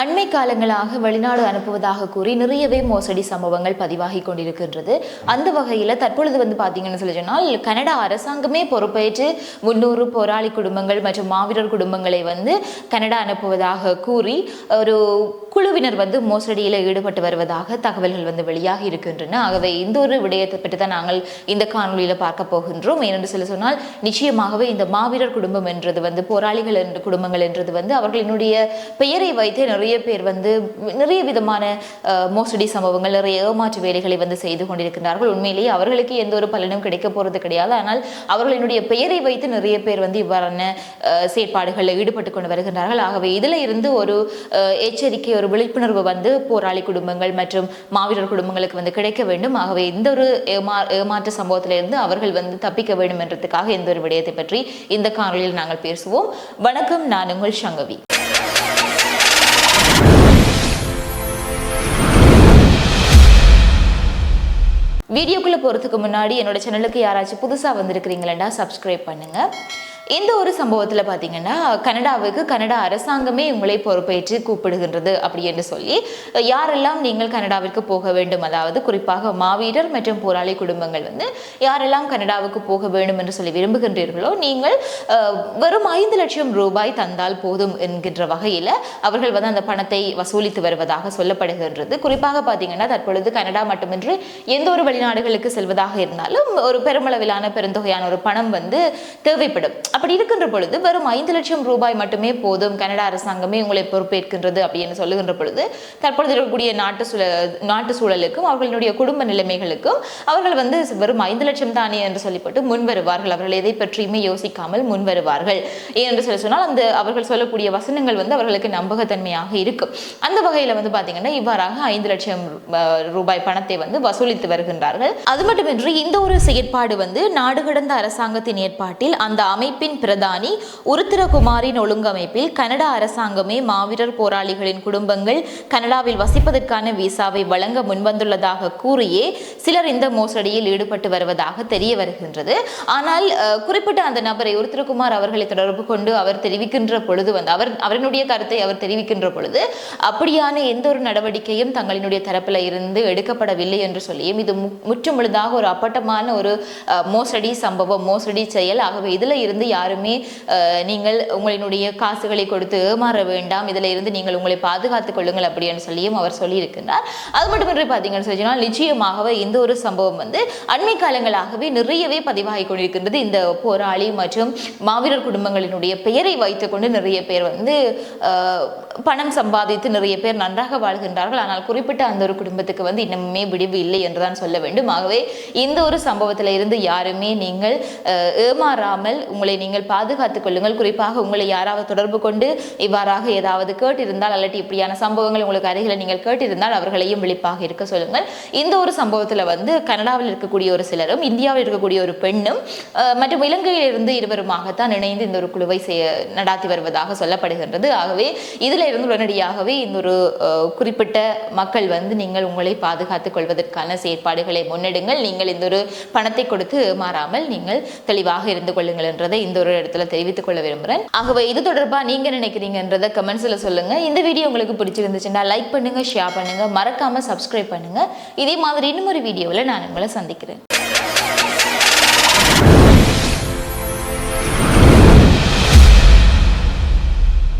அண்மை காலங்களாக வெளிநாடு அனுப்புவதாக கூறி நிறையவே மோசடி சம்பவங்கள் பதிவாகி கொண்டிருக்கின்றது. அந்த வகையில் தற்பொழுது வந்து பார்த்தீங்கன்னு சொல்லி சொன்னால் கனடா அரசாங்கமே பொறுப்பேற்று முன்னூறு போராளி குடும்பங்கள் மற்றும் மாவீரர் குடும்பங்களை வந்து கனடா அனுப்புவதாக கூறி ஒரு குழுவினர் வந்து மோசடியில் ஈடுபட்டு வருவதாக தகவல்கள் வந்து வெளியாகி இருக்கின்றன. ஆகவே இந்த ஒரு விடயத்தை பற்றி தான் நாங்கள் இந்த காணொலியில் பார்க்க போகின்றோம். ஏனென்று சொல்ல சொன்னால் நிச்சயமாகவே இந்த மாவீரர் குடும்பம் என்றது வந்து போராளிகள் என்று குடும்பங்கள் என்றது வந்து அவர்களினுடைய பெயரை வைத்தே நிறைய பேர் வந்து நிறைய விதமான மோசடி சம்பவங்கள் நிறைய ஏமாற்று வேலைகளை வந்து செய்து கொண்டிருக்கிறார்கள் உண்மையிலேயே அவர்களுக்கு எந்த ஒரு பலனும் கிடைக்க போகிறது கிடையாது. ஆனால் அவர்களினுடைய பெயரை வைத்து நிறைய பேர் வந்து இவ்வாறான செயற்பாடுகளில் ஈடுபட்டு கொண்டு வருகின்றார்கள். ஆகவே இதில் இருந்து ஒரு எச்சரிக்கை ஒரு விழிப்புணர்வு வந்து போராளி குடும்பங்கள் மற்றும் மாவீரர் குடும்பங்களுக்கு வந்து கிடைக்க வேண்டும். ஆகவே இந்த ஒரு ஏமா ஏமாற்று சம்பவத்திலிருந்து அவர்கள் வந்து தப்பிக்க வேண்டும் என்றதுக்காக இந்த ஒரு விடயத்தை பற்றி இந்த காணொலியில் நாங்கள் பேசுவோம். வணக்கம் நான் உங்கள் சங்கவி. வீடியோக்குள்ளே போகிறதுக்கு முன்னாடி என்னோட சேனலுக்கு யாராச்சும் புதுசாக வந்திருக்கிறீங்களா சப்ஸ்கிரைப் பண்ணுங்க. இந்த ஒரு சம்பவத்தில் பார்த்தீங்கன்னா கனடாவுக்கு கனடா அரசாங்கமே உங்களை பொறுப்பேற்று கூப்பிடுகின்றது அப்படி என்று சொல்லி யாரெல்லாம் நீங்கள் கனடாவிற்கு போக வேண்டும் அதாவது குறிப்பாக மாவீரர் மற்றும் போராளி குடும்பங்கள் வந்து யாரெல்லாம் கனடாவுக்கு போக வேண்டும் என்று சொல்லி விரும்புகின்றீர்களோ நீங்கள் வெறும் ஐந்து லட்சம் ரூபாய் தந்தால் போதும் என்கின்ற வகையில் அவர்கள் வந்து அந்த பணத்தை வசூலித்து வருவதாக சொல்லப்படுகின்றது. குறிப்பாக பார்த்தீங்கன்னா தற்பொழுது கனடா மட்டுமின்றி எந்த ஒரு வெளிநாடுகளுக்கு செல்வதாக இருந்தாலும் ஒரு பெருமளவிலான பெருந்தொகையான ஒரு பணம் வந்து தேவைப்படும். அப்படி இருக்கின்ற பொழுது வெறும் ஐந்து லட்சம் ரூபாய் மட்டுமே போதும். கனடா அரசாங்கமே உங்களை பொறுப்பேற்கின்றது அப்படின்னு சொல்லுகின்ற பொழுது தற்பொழுது இருக்கக்கூடிய நாட்டு சூழல் நாட்டு சூழலுக்கும் அவர்களுடைய குடும்ப நிலைமைகளுக்கும் அவர்கள் வந்து வெறும் ஐந்து லட்சம் தானே என்று சொல்லிப்பட்டு முன் வருவார்கள் அவர்கள் எதை பற்றியுமே யோசிக்காமல் முன் வருவார்கள் ஏனென்று சொல்லி சொன்னால் அந்த அவர்கள் சொல்லக்கூடிய வசனங்கள் வந்து அவர்களுக்கு நம்பகத்தன்மையாக இருக்கும். அந்த வகையில் வந்து பார்த்தீங்கன்னா இவ்வாறாக ஐந்து லட்சம் ரூபாய் பணத்தை வந்து வசூலித்து வருகின்றார்கள். அது மட்டுமின்றி இந்த ஒரு செயற்பாடு வந்து நாடு கடந்த அரசாங்கத்தின் ஏற்பாட்டில் அந்த அமைப்பின் பிரதானி உருத்திரகுமாரின் ஒழுங்கமைப்பில் கனடா அரசாங்கமே மாவீரர் போராளிகளின் குடும்பங்கள் கனடாவில் வசிப்பதற்கான விசாவை வழங்க முன்வந்துள்ளதாக கூறியே சிலர் இந்த மோசடியில் ஈடுபட்டு வருவதாக தெரிய வருகின்றது. ஆனால் குறிப்பிட்ட அந்த நபரை உருத்திரகுமார் அவர்களை தொடர்பு கொண்டு அவர் தெரிவிக்கின்ற பொழுது வந்து அவர் அவரினுடைய கருத்தை அவர் தெரிவிக்கின்ற பொழுது அப்படியான எந்த ஒரு நடவடிக்கையும் தங்களினுடைய தரப்பில் இருந்து எடுக்கப்படவில்லை என்று சொல்லியும் இது மு- முற்றுமுழுதாக ஒரு அப்பட்டமான ஒரு மோசடி சம்பவம் மோசடி செயல் ஆகவே இதில் இருந்து யாருமே நீங்கள் உங்களினுடைய காசுகளை கொடுத்து ஏமாற வேண்டாம். இதில் இருந்து நீங்கள் உங்களை பாதுகாத்துக் கொள்ளுங்கள் அப்படின்னு சொல்லியும் அவர் சொல்லியிருக்கிறார் அது மட்டுமின்றி பார்த்தீங்கன்னு சொல்லி சொன்னால் நிச்சயமாகவே இந்த ஒரு சம்பவம் வந்து அண்மை காலங்களாகவே நிறையவே பதிவாகி கொண்டிருக்கின்றது. இந்த போராளி மற்றும் மாவீரர் குடும்பங்களினுடைய பெயரை வைத்துக்கொண்டு நிறைய பேர் வந்து பணம் சம்பாதித்து நிறைய பேர் நன்றாக வாழ்கின்றார்கள். ஆனால் குறிப்பிட்ட அந்த ஒரு குடும்பத்துக்கு வந்து இன்னமுமே விடிவு இல்லை என்றுதான் சொல்ல வேண்டும். ஆகவே இந்த ஒரு சம்பவத்தில் இருந்து யாருமே நீங்கள் ஏமாறாமல் உங்களை நீங்கள் பாதுகாத்துக் கொள்ளுங்கள். குறிப்பாக உங்களை யாராவது தொடர்பு கொண்டு இவ்வாறாக ஏதாவது கேட்டிருந்தால் அல்லது இப்படியான சம்பவங்கள் உங்களுக்கு அருகில் நீங்கள் கேட்டிருந்தால் அவர்களையும் விழிப்பாக இருக்க சொல்லுங்கள். இந்த ஒரு சம்பவத்தில் வந்து கனடாவில் இருக்கக்கூடிய ஒரு சிலரும் இந்தியாவில் இருக்கக்கூடிய ஒரு பெண்ணும் மற்றும் இலங்கையில் இருந்து இருவருமாகத்தான் இணைந்து இந்த ஒரு குழுவை செய்ய நடாத்தி வருவதாக சொல்லப்படுகின்றது. ஆகவே இதில் இருந்து உடனடியாகவே இந்த ஒரு குறிப்பிட்ட மக்கள் வந்து நீங்கள் உங்களை பாதுகாத்துக் கொள்வதற்கான செயற்பாடுகளை முன்னெடுங்கள். நீங்கள் இந்த ஒரு பணத்தை கொடுத்து மாறாமல் நீங்கள் தெளிவாக இருந்து கொள்ளுங்கள் என்றதை இந்த ஒரு இடத்துல தெரிவித்துக் கொள்ள விரும்புகிறேன் ஆகவே இது தொடர்பாக நீங்க நினைக்கிறீங்கன்றதை கமெண்ட்ஸில் சொல்லுங்க. இந்த வீடியோ உங்களுக்கு பிடிச்சிருந்துச்சுன்னா லைக் பண்ணுங்க ஷேர் பண்ணுங்க மறக்காம சப்ஸ்கிரைப் பண்ணுங்க. இதே மாதிரி இன்னும் ஒரு வீடியோவில் நான் உங்களை சந்திக்கிறேன்.